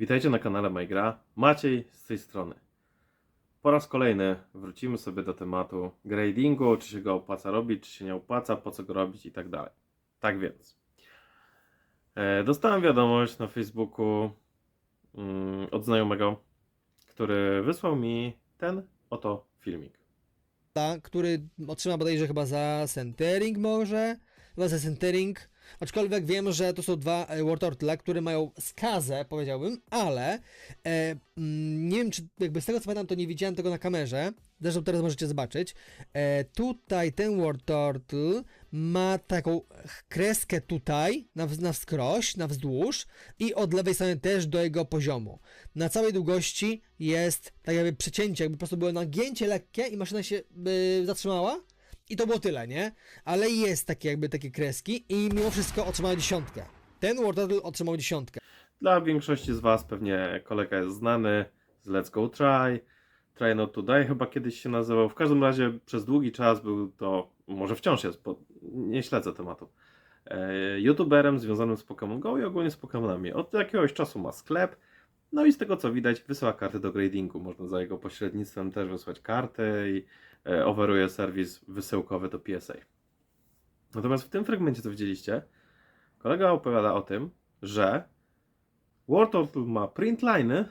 Witajcie na kanale MyGra. Maciej z tej strony. Po raz kolejny wrócimy sobie do tematu gradingu, czy się go opłaca robić, czy się nie opłaca, po co go robić i tak dalej. Tak więc. E, dostałem wiadomość na Facebooku mm, od znajomego, który wysłał mi ten oto filmik. ta, który otrzyma bodajże chyba za centering może, chyba za centering, aczkolwiek wiem, że to są dwa e, War Turtle, które mają skazę, powiedziałbym, ale e, mm, nie wiem, czy jakby z tego co pamiętam, to nie widziałem tego na kamerze, zresztą teraz możecie zobaczyć, e, tutaj ten War Turtle ma taką kreskę tutaj, na, na wskroś, na wzdłuż i od lewej strony też do jego poziomu. Na całej długości jest tak jakby przecięcie, jakby po prostu było nagięcie lekkie i maszyna się y, zatrzymała i to było tyle, nie? Ale jest takie jakby takie kreski i mimo wszystko otrzymał dziesiątkę. Ten War Turtle otrzymał dziesiątkę. Dla większości z Was pewnie kolega jest znany z Let's Go Try. Try Not To Die chyba kiedyś się nazywał. W każdym razie przez długi czas był to, może wciąż jest, bo nie śledzę tematu, e, youtuberem związanym z Pokémon Go i ogólnie z Pokémonami. Od jakiegoś czasu ma sklep. No i z tego co widać wysyła karty do gradingu. Można za jego pośrednictwem też wysłać karty i oferuje serwis wysyłkowy do PSA. Natomiast w tym fragmencie, co widzieliście, kolega opowiada o tym, że War Turtle ma print liny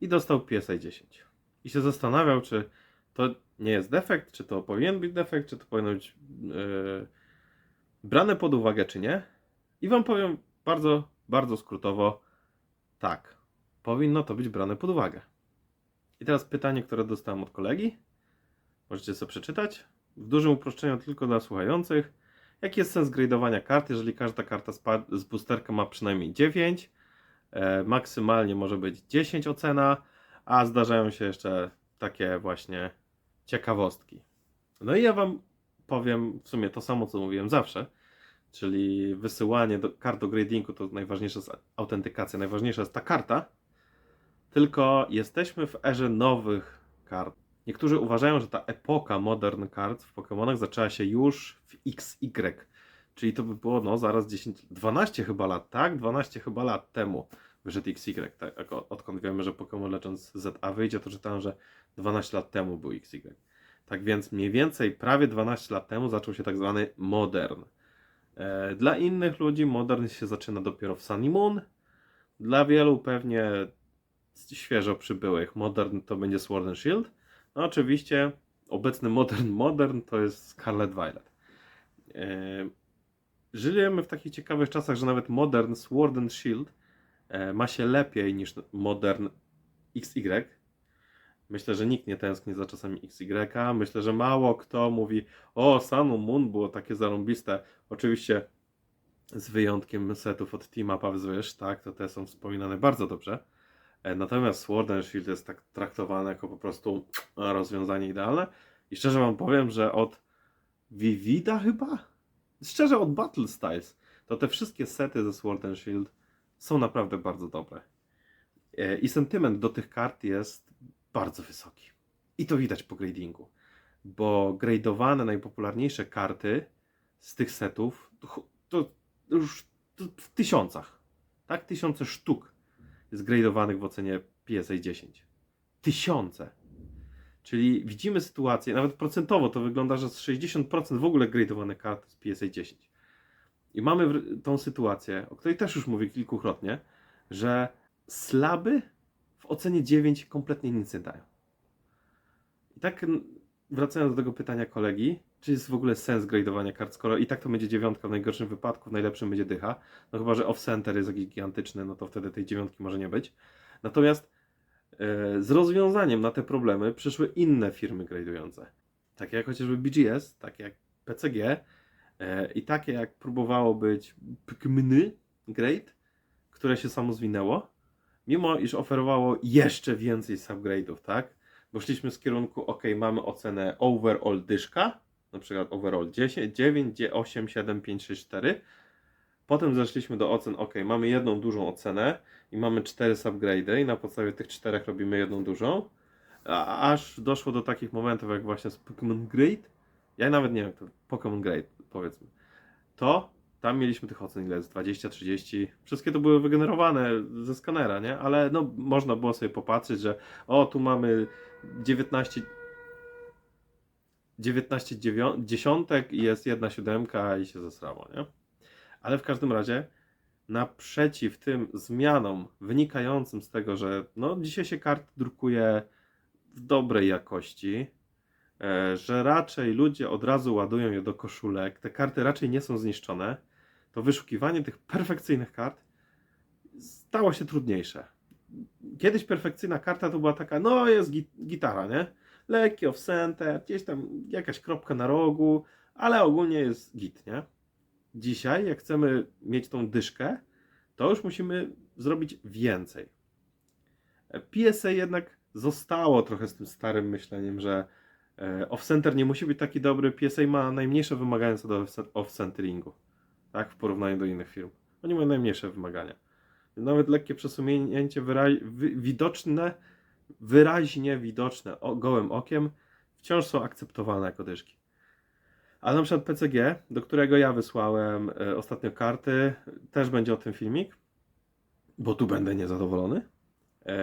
i dostał PSA 10. I się zastanawiał, czy to nie jest defekt, czy to powinien być defekt, czy to powinno być yy, brane pod uwagę, czy nie. I Wam powiem bardzo, bardzo skrótowo, tak, powinno to być brane pod uwagę. I teraz pytanie, które dostałem od kolegi. Możecie sobie przeczytać. W dużym uproszczeniu tylko dla słuchających. Jaki jest sens gradowania kart, jeżeli każda karta z, z boosterka ma przynajmniej 9? E, maksymalnie może być 10 ocena, a zdarzają się jeszcze takie właśnie ciekawostki. No i ja Wam powiem w sumie to samo, co mówiłem zawsze, czyli wysyłanie do, kart do gradingu to najważniejsza jest autentykacja, najważniejsza jest ta karta, tylko jesteśmy w erze nowych kart. Niektórzy uważają, że ta epoka modern kart w Pokémonach zaczęła się już w XY, czyli to by było no zaraz 10, 12 chyba lat, tak? 12 chyba lat temu wyszedł XY, tak? Odkąd wiemy, że Pokémon Legends ZA wyjdzie, to czytałem, że 12 lat temu był XY. Tak więc mniej więcej prawie 12 lat temu zaczął się tak zwany modern. E, Dla innych ludzi modern się zaczyna dopiero w Sun i Moon. Dla wielu pewnie świeżo przybyłych modern to będzie Sword and Shield. No oczywiście obecny modern modern to jest Scarlet Violet. E, Żyjemy w takich ciekawych czasach, że nawet modern Sword and Shield e, ma się lepiej niż modern XY. Myślę, że nikt nie tęskni za czasami XY. Myślę, że mało kto mówi, o, Sun Moon było takie zarąbiste. Oczywiście z wyjątkiem setów od Team Zwyż, tak, to te są wspominane bardzo dobrze. E, Natomiast Sword and Shield jest tak traktowane jako po prostu rozwiązanie idealne. I szczerze wam powiem, że od Vivida chyba? Szczerze od Battle Styles, to te wszystkie sety ze Sword and Shield są naprawdę bardzo dobre. E, I sentyment do tych kart jest bardzo wysoki. I to widać po gradingu. Bo gradowane najpopularniejsze karty z tych setów to, już w tysiącach. Tak? Tysiące sztuk jest gradowanych w ocenie PSA 10. Tysiące. Czyli widzimy sytuację, nawet procentowo to wygląda, że z 60% w ogóle gradowane karty z PSA 10. I mamy tą sytuację, o której też już mówię kilkukrotnie, że slaby w ocenie 9 kompletnie nic nie dają. I tak wracając do tego pytania kolegi, czy jest w ogóle sens gradowania kart, skoro i tak to będzie dziewiątka w najgorszym wypadku, w najlepszym będzie dycha, no chyba, że off-center jest jakiś gigantyczny, no to wtedy tej dziewiątki może nie być. Natomiast e, z rozwiązaniem na te problemy przyszły inne firmy gradujące. Takie jak chociażby BGS, takie jak PCG e, i takie jak próbowało być Pykmny Grade, które się samo zwinęło, mimo iż oferowało jeszcze więcej subgrade'ów, tak? Bo szliśmy z kierunku, ok, mamy ocenę overall dyszka, na przykład overall 10, 9, 8, 7, 5, 6, 4. Potem zeszliśmy do ocen, ok, mamy jedną dużą ocenę i mamy cztery subgrade'y i na podstawie tych czterech robimy jedną dużą. A, aż doszło do takich momentów jak właśnie z Pokémon Grade. Ja nawet nie wiem, to Pokémon Grade powiedzmy. To tam mieliśmy tych ocen ile jest 20, 30. Wszystkie to były wygenerowane ze skanera, nie? Ale no można było sobie popatrzeć, że o tu mamy 19 19 dziewią- dziesiątek i jest jedna siódemka i się zesrało, nie? Ale w każdym razie naprzeciw tym zmianom wynikającym z tego, że no dzisiaj się karty drukuje w dobrej jakości, e, że raczej ludzie od razu ładują je do koszulek, te karty raczej nie są zniszczone, to wyszukiwanie tych perfekcyjnych kart stało się trudniejsze. Kiedyś perfekcyjna karta to była taka, no jest gi- gitara, nie? Lekki off-center, gdzieś tam jakaś kropka na rogu, ale ogólnie jest git, nie? Dzisiaj, jak chcemy mieć tą dyszkę, to już musimy zrobić więcej. PSA jednak zostało trochę z tym starym myśleniem, że e, off-center nie musi być taki dobry. PSA ma najmniejsze wymagania co do off- off-centeringu, tak, w porównaniu do innych firm. Oni mają najmniejsze wymagania. Nawet lekkie przesunięcie wyra- wi- widoczne, wyraźnie widoczne gołym okiem wciąż są akceptowalne jako dyszki. Ale na przykład PCG, do którego ja wysłałem e, ostatnio karty, też będzie o tym filmik, bo tu będę niezadowolony. E,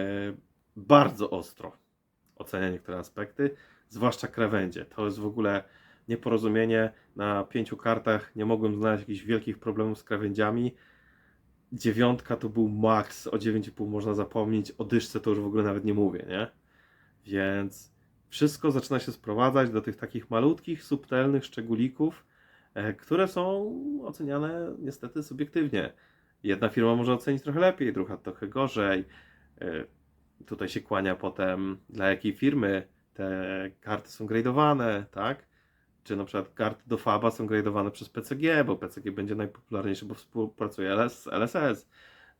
bardzo ostro ocenia niektóre aspekty, zwłaszcza krawędzie. To jest w ogóle nieporozumienie. Na pięciu kartach nie mogłem znaleźć jakichś wielkich problemów z krawędziami. Dziewiątka to był maks, o 9,5 można zapomnieć, o dyszce to już w ogóle nawet nie mówię, nie? Więc wszystko zaczyna się sprowadzać do tych takich malutkich, subtelnych szczególików, e, które są oceniane niestety subiektywnie. Jedna firma może ocenić trochę lepiej, druga trochę gorzej. E, Tutaj się kłania potem, dla jakiej firmy te karty są gradowane, tak? Czy na przykład karty do FABA są gradowane przez PCG, bo PCG będzie najpopularniejszy, bo współpracuje LS, LSS.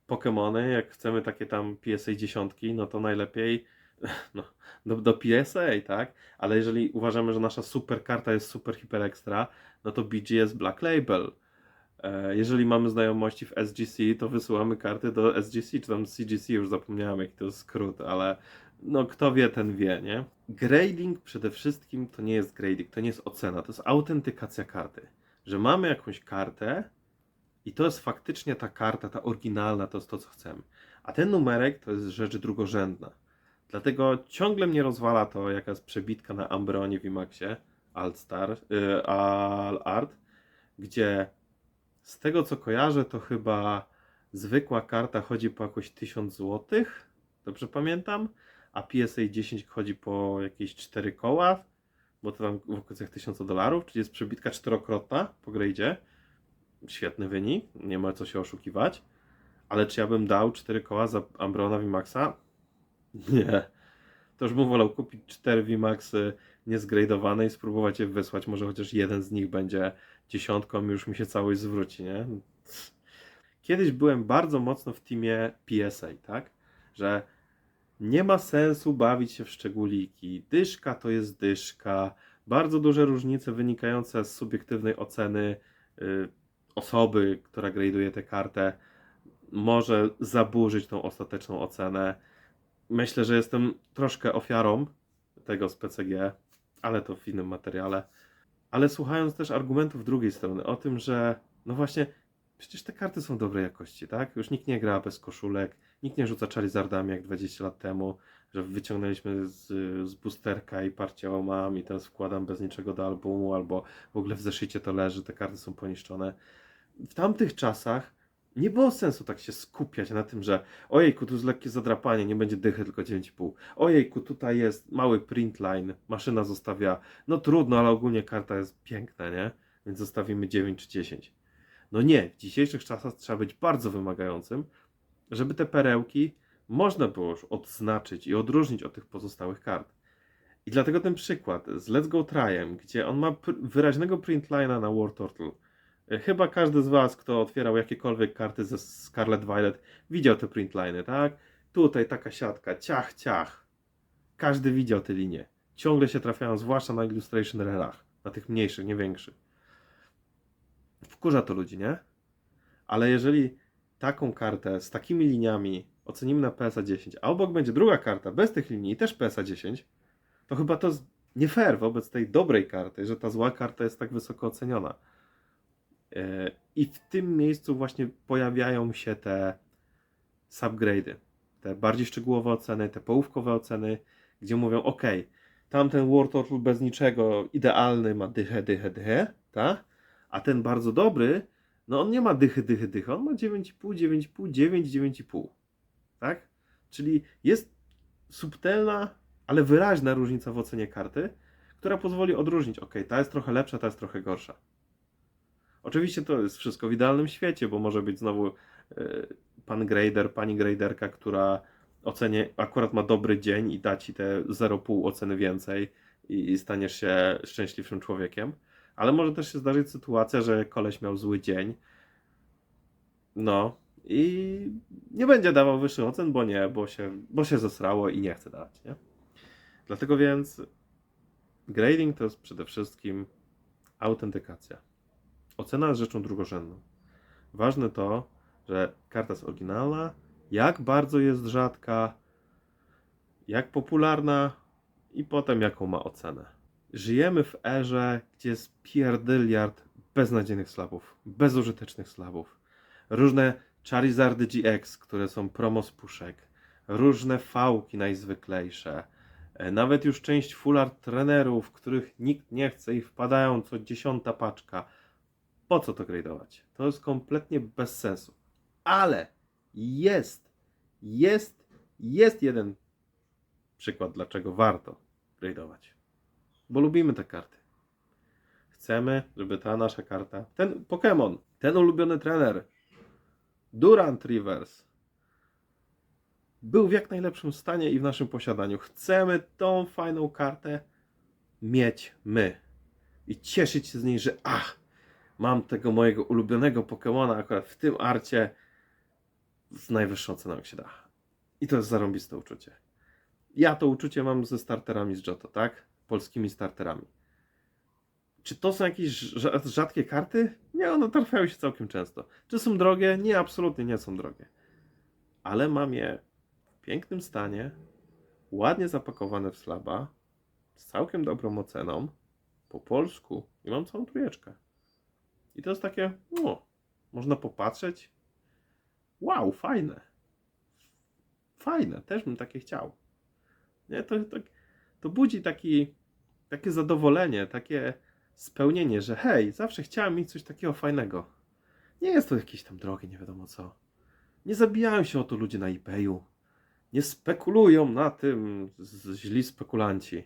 Pokémony, jak chcemy takie tam PSA dziesiątki, no to najlepiej no, do, do PSA, tak? Ale jeżeli uważamy, że nasza super karta jest super hiper extra, no to BGS Black Label. E, Jeżeli mamy znajomości w SGC, to wysyłamy karty do SGC, czy tam CGC, już zapomniałem jaki to jest skrót, ale no kto wie, ten wie, nie? Grading przede wszystkim to nie jest grading, to nie jest ocena, to jest autentykacja karty. Że mamy jakąś kartę i to jest faktycznie ta karta, ta oryginalna, to jest to, co chcemy. A ten numerek to jest rzecz drugorzędna. Dlatego ciągle mnie rozwala to, jaka jest przebitka na Ambronie w Imaxie, Altstar, yy, Al Art, gdzie z tego co kojarzę, to chyba zwykła karta chodzi po jakoś 1000 zł, dobrze pamiętam, a PSA 10 chodzi po jakieś 4 koła, bo to tam w okolicach 1000 dolarów, czyli jest przebitka czterokrotna po gradzie. Świetny wynik, nie ma co się oszukiwać. Ale czy ja bym dał 4 koła za Ambrona VMAXa? Nie. To już bym wolał kupić 4 VMAXy niezgradowane i spróbować je wysłać. Może chociaż jeden z nich będzie dziesiątką już mi się całość zwróci, nie? Kiedyś byłem bardzo mocno w teamie PSA, tak? Że nie ma sensu bawić się w szczególiki. Dyszka to jest dyszka. Bardzo duże różnice wynikające z subiektywnej oceny y, osoby, która graduje tę kartę, może zaburzyć tą ostateczną ocenę. Myślę, że jestem troszkę ofiarą tego z PCG, ale to w innym materiale ale słuchając też argumentów drugiej strony o tym, że no właśnie, przecież te karty są dobrej jakości, tak? Już nikt nie gra bez koszulek, nikt nie rzuca Charizardami jak 20 lat temu, że wyciągnęliśmy z, z boosterka i parcie mam i teraz wkładam bez niczego do albumu, albo w ogóle w zeszycie to leży, te karty są poniszczone. W tamtych czasach nie było sensu tak się skupiać na tym, że ojejku, tu jest lekkie zadrapanie, nie będzie dychy, tylko 9,5. Ojejku, tutaj jest mały print line, maszyna zostawia, no trudno, ale ogólnie karta jest piękna, nie? Więc zostawimy 9 czy 10. No nie, w dzisiejszych czasach trzeba być bardzo wymagającym, żeby te perełki można było już odznaczyć i odróżnić od tych pozostałych kart. I dlatego ten przykład z Let's Go Try'em, gdzie on ma wyraźnego print line'a na War Turtle, E, Chyba każdy z Was, kto otwierał jakiekolwiek karty ze Scarlet Violet, widział te printliny, tak? Tutaj taka siatka, ciach, ciach. Każdy widział te linie. Ciągle się trafiają, zwłaszcza na Illustration Rarach, na tych mniejszych, nie większych. Wkurza to ludzi, nie? Ale jeżeli taką kartę z takimi liniami ocenimy na PSA 10, a obok będzie druga karta bez tych linii i też PSA 10, to chyba to nie fair wobec tej dobrej karty, że ta zła karta jest tak wysoko oceniona. E, I w tym miejscu właśnie pojawiają się te subgrade'y, te bardziej szczegółowe oceny, te połówkowe oceny, gdzie mówią, ok, tamten War Turtle bez niczego, idealny, ma dychę, dychę, dychę, tak? A ten bardzo dobry, no on nie ma dychy, dychy, dychy, on ma 9,5, 9,5, 9, 9,5, tak? Czyli jest subtelna, ale wyraźna różnica w ocenie karty, która pozwoli odróżnić, ok, ta jest trochę lepsza, ta jest trochę gorsza. Oczywiście to jest wszystko w idealnym świecie, bo może być znowu e, pan grader, pani graderka, która ocenie, akurat ma dobry dzień i da ci te 0,5 oceny więcej i, i staniesz się szczęśliwszym człowiekiem. Ale może też się zdarzyć sytuacja, że koleś miał zły dzień. No i nie będzie dawał wyższych ocen, bo nie, bo się, bo się zesrało i nie chce dawać, nie? Dlatego więc grading to jest przede wszystkim autentykacja. Ocena jest rzeczą drugorzędną. Ważne to, że karta jest oryginalna, jak bardzo jest rzadka, jak popularna i potem jaką ma ocenę. Żyjemy w erze, gdzie jest pierdyliard beznadziejnych slabów, bezużytecznych slabów. Różne Charizardy GX, które są promo z puszek, różne fałki najzwyklejsze, e, nawet już część full art trenerów, których nikt nie chce i wpadają co dziesiąta paczka. Po co to gradować? To jest kompletnie bez sensu. Ale jest, jest, jest jeden przykład, dlaczego warto gradować. Bo lubimy te karty. Chcemy, żeby ta nasza karta, ten Pokémon, ten ulubiony trener, Durant Rivers, był w jak najlepszym stanie i w naszym posiadaniu. Chcemy tą fajną kartę mieć my. I cieszyć się z niej, że ach, mam tego mojego ulubionego Pokemona akurat w tym arcie z najwyższą ceną jak się da. I to jest zarąbiste uczucie. Ja to uczucie mam ze starterami z Johto, tak? Polskimi starterami. Czy to są jakieś rza- rzadkie karty? Nie, one trafiają się całkiem często. Czy są drogie? Nie, absolutnie nie są drogie. Ale mam je w pięknym stanie, ładnie zapakowane w slaba, z całkiem dobrą oceną, po polsku i mam całą trójeczkę. I to jest takie, no, można popatrzeć. Wow, fajne. Fajne, też bym takie chciał. Nie, to, to, to budzi taki, takie zadowolenie, takie spełnienie, że hej, zawsze chciałem mieć coś takiego fajnego. Nie jest to jakieś tam drogie, nie wiadomo co. Nie zabijają się o to ludzie na eBayu. Nie spekulują na tym źli spekulanci.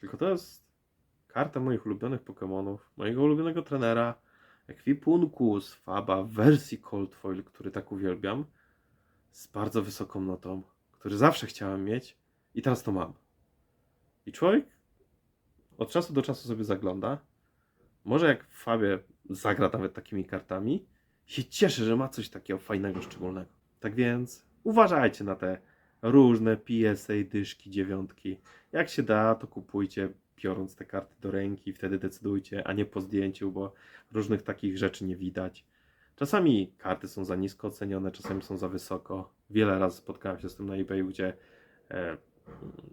Tylko to jest karta moich ulubionych Pokémonów, mojego ulubionego trenera, ekwipunku z Faba w wersji Cold Foil, który tak uwielbiam, z bardzo wysoką notą, który zawsze chciałem mieć i teraz to mam. I człowiek od czasu do czasu sobie zagląda, może jak Fabie zagra nawet takimi kartami, się cieszy, że ma coś takiego fajnego, szczególnego. Tak więc uważajcie na te różne PSA, dyszki, dziewiątki. Jak się da, to kupujcie, biorąc te karty do ręki, wtedy decydujcie, a nie po zdjęciu, bo różnych takich rzeczy nie widać. Czasami karty są za nisko ocenione, czasami są za wysoko. Wiele razy spotkałem się z tym na eBayu, gdzie e,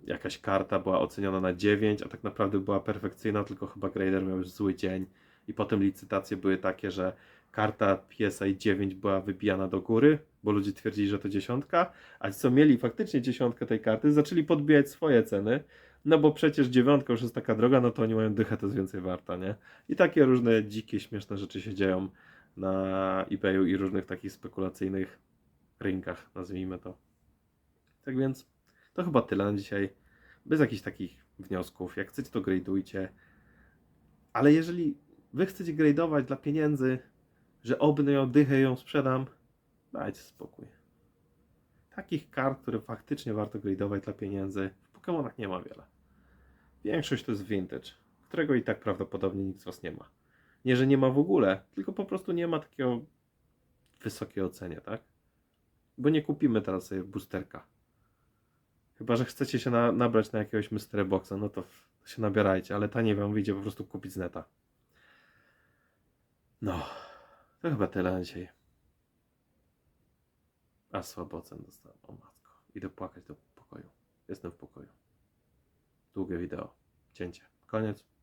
jakaś karta była oceniona na 9, a tak naprawdę była perfekcyjna, tylko chyba grader miał już zły dzień. I potem licytacje były takie, że karta PSA 9 była wybijana do góry, bo ludzie twierdzili, że to dziesiątka, a ci, co mieli faktycznie dziesiątkę tej karty, zaczęli podbijać swoje ceny, no bo przecież dziewiątka już jest taka droga, no to oni mają dychę, to jest więcej warta, nie? I takie różne dzikie, śmieszne rzeczy się dzieją na eBayu i różnych takich spekulacyjnych rynkach, nazwijmy to. Tak więc to chyba tyle na dzisiaj. Bez jakichś takich wniosków. Jak chcecie, to gradujcie. Ale jeżeli wy chcecie gradować dla pieniędzy, że obnę ją dychę ją sprzedam, dajcie spokój. Takich kart, które faktycznie warto gradować dla pieniędzy, w Pokémonach nie ma wiele. Większość to jest vintage, którego i tak prawdopodobnie nikt z was nie ma. Nie, że nie ma w ogóle, tylko po prostu nie ma takiego wysokiej ocenie, tak? Bo nie kupimy teraz sobie boosterka. Chyba, że chcecie się na, nabrać na jakiegoś mystery boxa, no to się nabierajcie, ale taniej wam wyjdzie po prostu kupić z neta. No, to chyba tyle na dzisiaj. A słabo ocen dostałem, o matko. Idę płakać do pokoju. Jestem w pokoju. Długie wideo. Cięcie. Koniec.